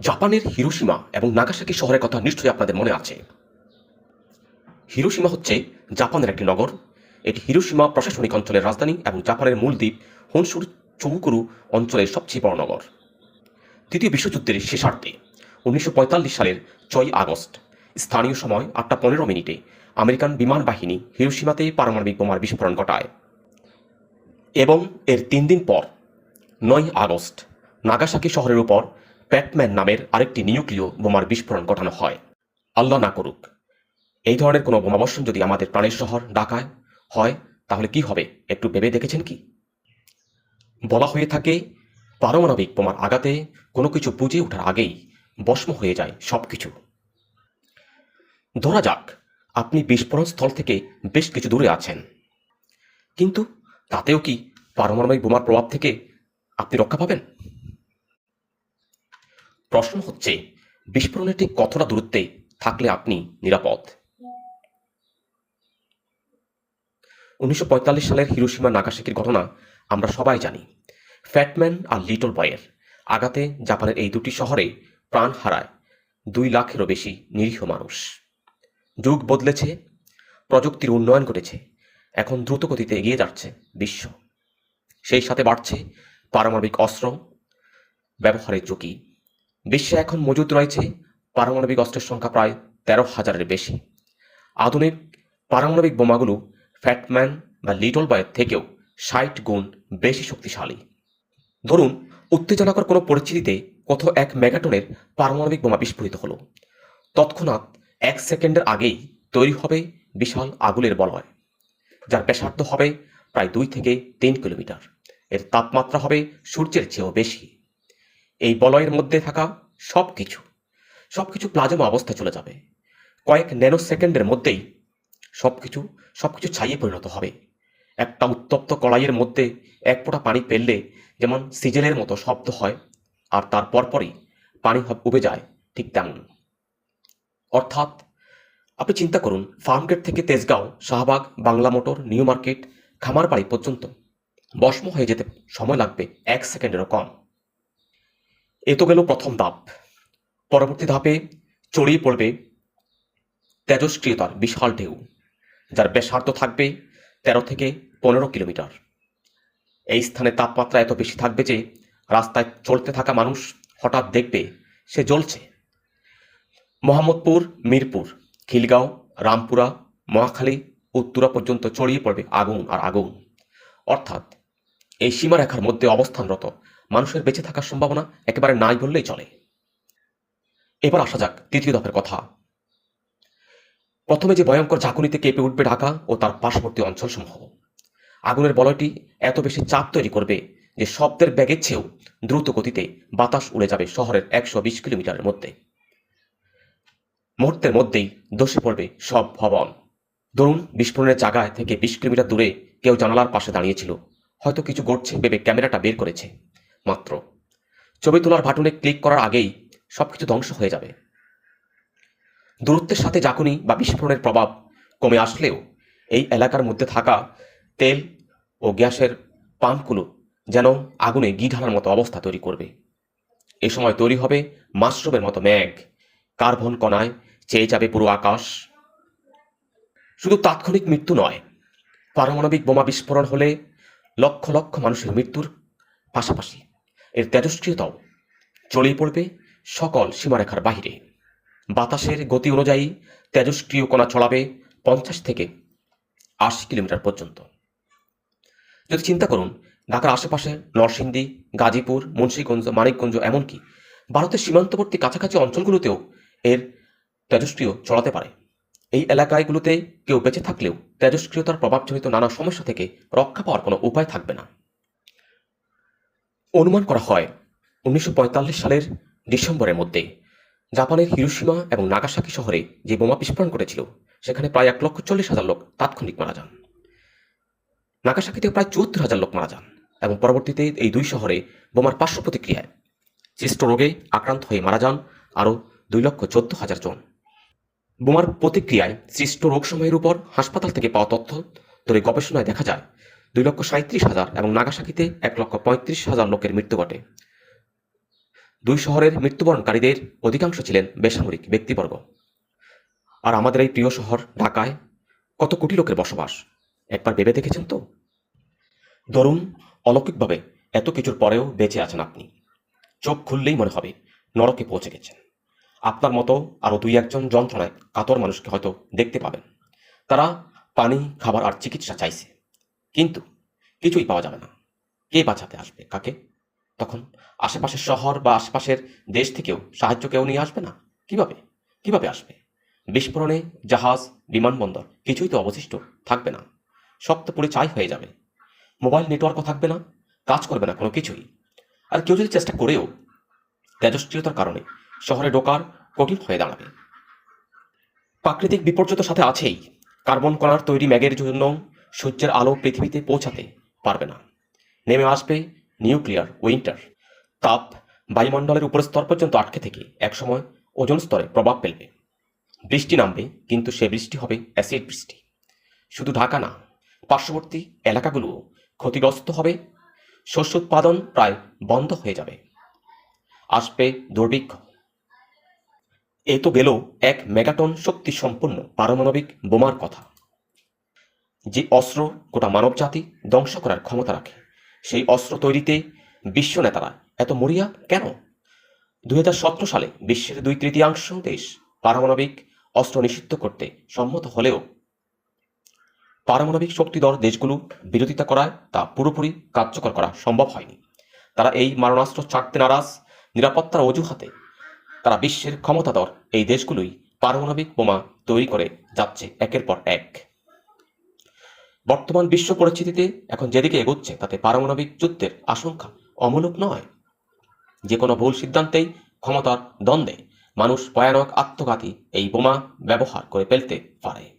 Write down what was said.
জাপানের হিরোসীমা এবং নাগাসাকি শহরের কথা নিশ্চয়ই আপনাদের মনে আছে। হিরোসীমা হচ্ছে জাপানের একটি নগর। এটি হিরোসীমা প্রশাসনিক অঞ্চলের রাজধানী এবং জাপানের মূল দ্বীপ হনসুর চৌকুরু অঞ্চলের সবচেয়ে বড় নগর। তৃতীয় বিশ্বযুদ্ধের শেষার্ধে, উনিশশো সালের ছয় আগস্ট, স্থানীয় সময় আটটা পনেরো মিনিটে আমেরিকান বিমান বাহিনী হিরোসীমাতে পারমাণবিক বোমার বিস্ফোরণ ঘটায়। এবং এর তিন দিন পর নয় আগস্ট, নাগাসাকি শহরের উপর প্যাটম্যান নামের আরেকটি নিউক্লিয় বোমার বিস্ফোরণ ঘটানো হয়। আল্লাহ না করুক। এই ধরনের কোনো বোমাবর্ষণ যদি আমাদের প্রাণের শহর ঢাকায় হয়, তাহলে কি হবে? একটু ভেবে দেখেছেন কি? বলা হয়ে থাকে, পারমাণবিক বোমার আঘাতে কোনো কিছু বুঝে ওঠার আগেই বস্ম হয়ে যায় সব কিছু ধরা যাক, আপনি বিস্ফোরণ স্থল থেকে বেশ কিছু দূরে আছেন। কিন্তু তাতেও কি পারমাণবিক বোমার প্রভাব থেকে আপনি রক্ষা পাবেন? প্রশ্ন হচ্ছে, বিস্ফোরণের ঠিক কতটা দূরত্বে থাকলে আপনি নিরাপদ? উনিশশো পঁয়তাল্লিশ সালের হিরোসীমা নাগাসাকির ঘটনা আমরা সবাই জানি। ফ্যাটম্যান আর লিটল বয়ের আগাতে জাপানের এই দুটি শহরে প্রাণ হারায় দুই লাখেরও বেশি নিরীহ মানুষ। যুগ বদলেছে, প্রযুক্তির উন্নয়ন ঘটেছে, এখন দ্রুত গতিতে এগিয়ে যাচ্ছে বিশ্ব। সেই সাথে বাড়ছে পারমাণবিক অস্ত্র, ব্যবহারের ঝুঁকি বিশ্বে এখন মজুদ রয়েছে পারমাণবিক অস্ত্রের সংখ্যা প্রায় তেরো হাজারের বেশি। আধুনিক পারমাণবিক বোমাগুলো ফ্যাটম্যান বা লিটল বয়ের থেকেও ষাট গুণ বেশি শক্তিশালী। ধরুন, উত্তেজনাকর কোনো পরিস্থিতিতে কোথাও এক মেগাটনের পারমাণবিক বোমা বিস্ফোরিত হলো। তৎক্ষণাৎ এক সেকেন্ডের আগেই তৈরি হবে বিশাল আগুনের বলয়, যার ব্যাসার্ধ হবে প্রায় দুই থেকে তিন কিলোমিটার। এর তাপমাত্রা হবে সূর্যের চেয়েও বেশি। এই বলয়ের মধ্যে থাকা সব কিছু সব কিছু প্লাজমা অবস্থায় চলে যাবে। কয়েক ন্যানো সেকেন্ডের মধ্যেই সব কিছু সব কিছু ছাইয়ে পরিণত হবে। একটা উত্তপ্ত কড়াইয়ের মধ্যে এক ফোঁটা পানি ফেললে যেমন সিজেলের মতো শব্দ হয়, আর তার পরপরই পানি উবে যায় ঠিক তেমন। অর্থাৎ আপনি চিন্তা করুন, ফার্মগেট থেকে Tejgaon, Shahbag, Bangla Motor, New Market Khamar Bari পর্যন্ত বস্ম হয়ে যেতে সময় লাগবে এক সেকেন্ডেরও কম। এ তো গেল প্রথম ধাপ। পরবর্তী ধাপে চড়িয়ে পড়বে তেজস্ক্রিয়তার বিশাল ঢেউ, যার ব্যাসার্ধ থাকবে তেরো থেকে পনেরো কিলোমিটার। এই স্থানে তাপমাত্রা এত বেশি থাকবে যে রাস্তায় চলতে থাকা মানুষ হঠাৎ দেখবে সে জ্বলছে। মোহাম্মদপুর, মিরপুর, খিলগাঁও, রামপুরা, মহাখালী উত্তরা পর্যন্ত ছড়িয়ে পড়বে আগুন আর আগুন। অর্থাৎ এই সীমারেখার মধ্যে অবস্থানরত মানুষের বেঁচে থাকার সম্ভাবনা একেবারে নাই বললেই চলে। এবার আসা যাক তৃতীয় দফের কথা। প্রথমে যে ভয়ঙ্কর ঝাঁকুনিতে কেঁপে উঠবে ঢাকা ও তার পার্শ্ববর্তী অঞ্চলসমূহ। আগুনের বলয়টি এত বেশি চাপ তৈরি করবে যে শব্দের ব্যাগের চেয়েও দ্রুত গতিতে বাতাস উড়ে যাবে শহরের একশো বিশ কিলোমিটারের মধ্যে। মুহূর্তের মধ্যেই ধসে পড়বে সব ভবন। ধরুন, বিস্ফোরণের জায়গায় থেকে বিশ কিলোমিটার দূরে কেউ জানালার পাশে দাঁড়িয়েছিল। হয়তো কিছু ঘটছে, ভেবে ক্যামেরাটা বের করেছে। মাত্র ছবি তোলার বাটনে ক্লিক করার আগেই সবকিছু ধ্বংস হয়ে যাবে। দূরত্বের সাথে জাকুনি বা বিস্ফোরণের প্রভাব কমে আসলেও এই এলাকার মধ্যে থাকা তেল ও গ্যাসের পাম্পগুলো যেন আগুনে ঘি ঢালার মতো অবস্থা তৈরি করবে। এ সময় তৈরি হবে মাশরুমের মতো মেঘ। কার্বন কণায় চেয়ে যাবে পুরো আকাশ। শুধু তাৎক্ষণিক মৃত্যু নয়, পারমাণবিক বোমা বিস্ফোরণ হলে লক্ষ লক্ষ মানুষের মৃত্যুর পাশাপাশি এর তেজস্ক্রিয়তাও চলেই পড়বে সকল সীমারেখার বাহিরে। বাতাসের গতি অনুযায়ী তেজস্ক্রিয় কণা ছড়াবে পঞ্চাশ থেকে আশি কিলোমিটার পর্যন্ত। যদি চিন্তা করুন, ঢাকার আশেপাশে নরসিংদী, গাজীপুর, মুন্সীগঞ্জ, মানিকগঞ্জ এমনকি ভারতের সীমান্তবর্তী কাছাকাছি অঞ্চলগুলোতেও এর তেজস্ক্রিয় চড়াতে পারে। এই এলাকাগুলোতে কেউ বেঁচে থাকলেও তেজস্ক্রিয়তার প্রভাবজনিত নানা সমস্যা থেকে রক্ষা পাওয়ার কোনো উপায় থাকবে না। অনুমান করা হয় উনিশশো পঁয়তাল্লিশ সালের ডিসেম্বরের মধ্যে জাপানের হিরোসীমা এবং নাগাসাকি শহরে যে বোমা বিস্ফোরণ করেছিল সেখানে প্রায় এক লক্ষ চল্লিশ হাজার লোক তাৎক্ষণিক মারা যান। নাগাসাকিতে প্রায় চুয়াত্তর হাজার লোক মারা যান এবং পরবর্তীতে এই দুই শহরে বোমার পার্শ্ব প্রতিক্রিয়ায় সৃষ্ট রোগে আক্রান্ত হয়ে মারা যান আরও দুই লক্ষ চোদ্দ হাজার জন। বোমার প্রতিক্রিয়ায় সৃষ্ট রোগসমূহের উপর হাসপাতাল থেকে পাওয়া তথ্য ধরে গবেষণায় দেখা যায় দুই লক্ষ সাঁত্রিশ হাজার এবং নাগাসাকিতে এক লক্ষ পঁয়ত্রিশ হাজার লোকের মৃত্যু ঘটে। দুই শহরের মৃত্যুবরণকারীদের অধিকাংশ ছিলেন বেসামরিক ব্যক্তিবর্গ। আর আমাদের এই প্রিয় শহর ঢাকায় কত কোটি লোকের বসবাস? একবার ভেবে দেখেছেন তো? ধরুন, অলৌকিকভাবে এত কিছুর পরেও বেঁচে আছেন আপনি। চোখ খুললেই মনে হবে নরকে পৌঁছে গেছেন। আপনার মতো আরও দুই একজন যন্ত্রণায় কাতর মানুষকে হয়তো দেখতে পাবেন। তারা পানি, খাবার আর চিকিৎসা চাইছে। কিন্তু কিছুই পাওয়া যাবে না। কে বাঁচাতে আসবে? কাকে? তখন আশেপাশের শহর বা আশেপাশের দেশ থেকেও সাহায্য কেউ নিয়ে আসবে না? কীভাবে? কীভাবে আসবে? বিস্ফোরণে জাহাজ, বিমানবন্দর কিছুই তো অবশিষ্ট থাকবে না। সব তো পুরো চাই হয়ে যাবে। মোবাইল নেটওয়ার্কও থাকবে না। কাজ করবে না কোনো কিছুই। আর কেউ যদি চেষ্টা করেও তেজস্ক্রিয়তার কারণে শহরে ঢোকার কঠিন হয়ে দাঁড়াবে। প্রাকৃতিক বিপর্যয় সাথে আছেই। কার্বন কণার তৈরি ম্যাগের জন্য সূর্যের আলো পৃথিবীতে পৌঁছাতে পারবে না। নেমে আসবে নিউক্লিয়ার উইন্টার। তাপ বায়ুমণ্ডলের উপর স্তর পর্যন্ত আটকে থেকে একসময় ওজন স্তরে প্রভাব ফেলবে। বৃষ্টি নামবে, কিন্তু সে বৃষ্টি হবে অ্যাসিড বৃষ্টি। শুধু ঢাকা না, পার্শ্ববর্তী এলাকাগুলো ক্ষতিগ্রস্ত হবে। শস্য উৎপাদন প্রায় বন্ধ হয়ে যাবে। আসবে দুর্ভিক্ষ। এ তো গেল এক মেগাটন শক্তি সম্পন্ন পারমাণবিক বোমার কথা। যে অস্ত্র গোটা মানবজাতি ধ্বংস করার ক্ষমতা রাখে, সেই অস্ত্র তৈরিতে বিশ্ব নেতারা এত মরিয়া কেন? দুই হাজার সতেরো সালে বিশ্বের দুই তৃতীয়াংশ দেশ পারমাণবিক অস্ত্র নিষিদ্ধ করতে সম্মত হলেও পারমাণবিক শক্তিধর দেশগুলো বিরোধিতা করায় তা পুরোপুরি কার্যকর করা সম্ভব হয়নি। তারা এই মারণাস্ত্র ছাড়তে নারাজ, নিরাপত্তার অজুহাতে তারা বিশ্বের ক্ষমতাধর এই দেশগুলোই পারমাণবিক বোমা তৈরি করে যাচ্ছে একের পর এক। বর্তমান বিশ্ব পরিস্থিতিতে এখন যেদিকে এগোচ্ছে, তাতে পারমাণবিক যুদ্ধের আশঙ্কা অমূলক নয়। যে কোনো ভুল সিদ্ধান্তেই ক্ষমতার দ্বন্দ্বে মানুষ ভয়ানক আত্মঘাতী এই বোমা ব্যবহার করে ফেলতে পারে।